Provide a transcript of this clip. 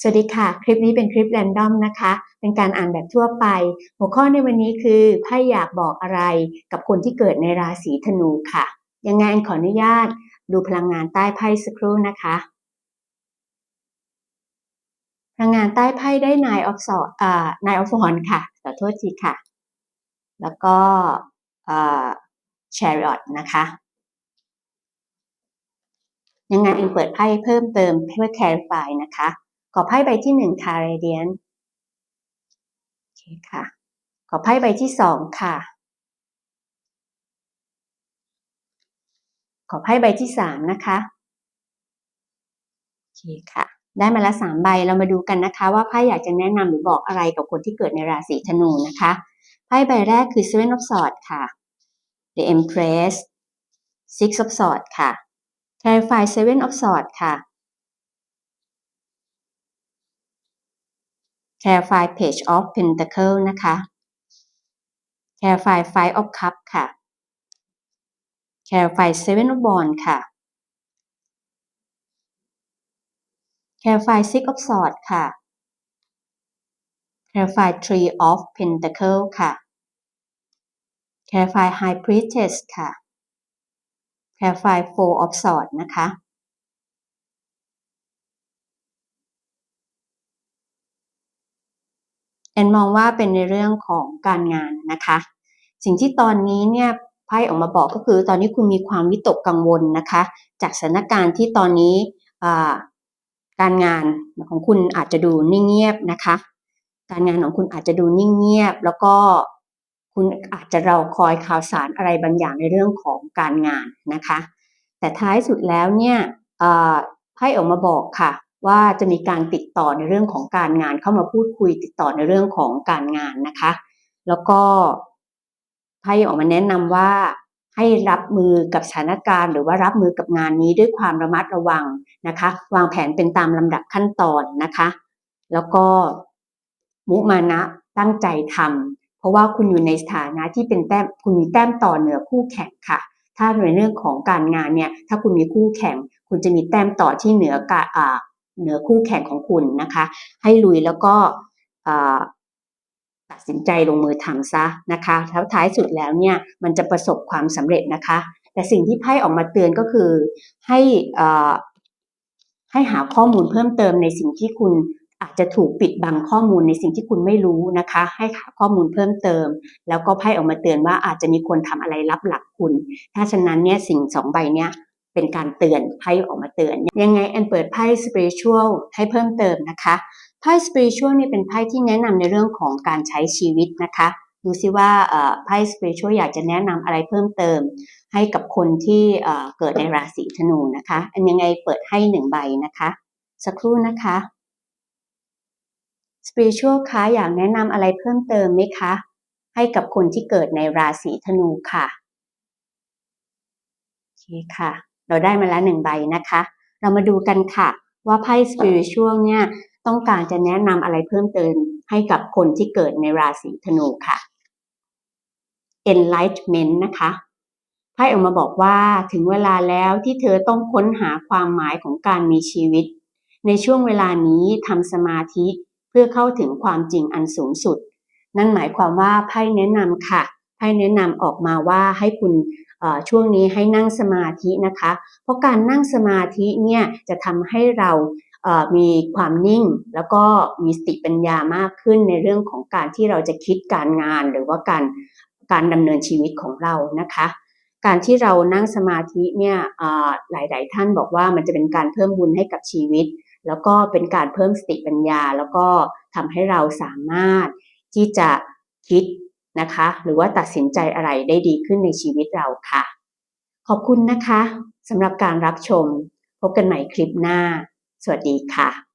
สวัสดีค่ะ คลิปนี้เป็นคลิปแรนดอมนะคะ เป็นการอ่านแบบทั่วไป หัวข้อในวันนี้คือไพ่อยากบอกอะไรกับคนที่เกิดในราศีธนูค่ะ ยังไงขออนุญาตดูพลังงานใต้ไพ่สักครู่นะคะ พลังงานใต้ไพ่ได้นายออฟสออ่านายออฟฮอนค่ะขอโทษทีค่ะ แล้วก็แชริออตนะคะยังไงเองเปิดไพ่เพิ่มเติมเพื่อ clarify นะคะ ขอไพ่ใบที่หนึ่งค่ะเรเดียนโอเคค่ะ ขอไพ่ใบที่สองค่ะ ขอไพ่ใบที่สามนะคะโอเคค่ะ ได้มาละสามใบเรามาดูกันนะคะ ว่าไพ่อยากจะแนะนำหรือบอกอะไรกับคนที่เกิดในราศีธนูนะคะไพ่ใบแรกคือ Seven of Swords ค่ะ The Empress Six of Swords ค่ะ Clarify Seven of Swords ค่ะ Clarify Page of Pentacle นะคะ Clarify Five of Cup ค่ะ Clarify Seven of Wands ค่ะ Clarify Six of Swords ค่ะ Clarify Three of Pentacle ค่ะ Clarify High Priestess ค่ะ Clarify Four of Swords นะคะ แอนมองว่าเป็นในเรื่องของการงานนะคะ สิ่งที่ตอนนี้เนี่ยไพ่ออกมาบอกก็คือตอนนี้คุณมีความวิตกกังวลนะคะ จากสถานการณ์ที่ตอนนี้การงานของคุณอาจจะดูนิ่งเงียบนะคะ การงานของคุณอาจจะดูนิ่งเงียบ แล้วก็คุณอาจจะเราคอยข่าวสารอะไรบางอย่างในเรื่องของการงานนะคะ แต่ท้ายสุดแล้วเนี่ยไพ่ออกมาบอกค่ะ ว่าจะมีการติดต่อในเรื่องของการงานเข้ามาพูดคุยติดต่อในเรื่องของการงานนะคะ แล้วก็ไพ่ออกมาแนะนำว่าให้รับมือกับสถานการณ์ หรือว่ารับมือกับงานนี้ด้วยความระมัดระวังนะคะ วางแผนเป็นตามลำดับขั้นตอนนะคะ แล้วก็มุมานะตั้งใจทำเพราะว่าคุณอยู่ในสถานะที่เป็นแต้มคุณมีแต้มต่อเหนือคู่แข่งค่ะ ถ้าในเรื่องของการงานเนี่ยถ้าคุณมีคู่แข่ง คุณจะมีแต้มต่อที่เหนือกา เหนือคู่แข่งของคุณนะคะ ให้ลุยแล้วก็ตัดสินใจลงมือทำซะนะคะแล้วท้ายสุดแล้วเนี่ยมันจะประสบความสำเร็จนะคะ แต่สิ่งที่ไพ่ออกมาเตือนก็คือให้ให้หาข้อมูลเพิ่มเติมในสิ่งที่คุณอาจจะถูกปิดบังข้อมูลในสิ่งที่คุณไม่รู้นะคะ ให้หาข้อมูลเพิ่มเติม แล้วก็ไพ่ออกมาเตือนว่าอาจจะมีคนทำอะไรลับหลักคุณ ถ้าฉะนั้นเนี่ยสิ่งสองใบเนี้ย เป็นการเตือนไพ่ออกมาเตือน ยังไงแอนเปิดไพ่สเปริชวลให้เพิ่มเติมนะคะไพ่สเปริชวลนี่เป็นไพ่ที่แนะนำในเรื่องของการใช้ชีวิตนะคะดูซิว่าไพ่สเปริชวลอยากจะแนะนำอะไรเพิ่มเติม ให้กับคนที่เกิดในราศีธนูนะคะ อันยังไงเปิดให้หนึ่งใบนะคะ สักครู่นะคะสเปริชวลคะอยากแนะนำอะไรเพิ่มเติมไหมคะ ให้กับคนที่เกิดในราศีธนูค่ะโอเคค่ะ เราได้มาแล้วหนึ่งใบนะคะ เรามาดูกันค่ะว่าไพ่ spiritual เนี่ยต้องการจะแนะนำอะไรเพิ่มเติมให้กับคนที่เกิดในราศีธนูค่ะ enlightenment นะคะไพ่ออกมาบอกว่าถึงเวลาแล้วที่เธอต้องค้นหาความหมายของการมีชีวิต ในช่วงเวลานี้ทำสมาธิเพื่อเข้าถึงความจริงอันสูงสุด นั่นหมายความว่าไพ่แนะนำค่ะไพ่แนะนำออกมาว่าให้คุณ ช่วงนี้ให้นั่งสมาธินะคะ เพราะการนั่งสมาธิเนี่ยจะทำให้เรามีความนิ่งแล้วก็มีสติปัญญามากขึ้นในเรื่องของการที่เราจะคิดการงานหรือว่าการการดำเนินชีวิตของเรานะคะ การที่เรานั่งสมาธิเนี่ยหลาย ๆ ท่านบอกว่ามันจะเป็นการเพิ่มบุญให้กับชีวิต แล้วก็เป็นการเพิ่มสติปัญญา แล้วก็ทำให้เราสามารถที่จะคิด นะคะ หรือว่าตัดสินใจอะไรได้ดีขึ้นในชีวิตเราค่ะ ขอบคุณนะคะสำหรับการรับชม พบกันใหม่คลิปหน้า สวัสดีค่ะ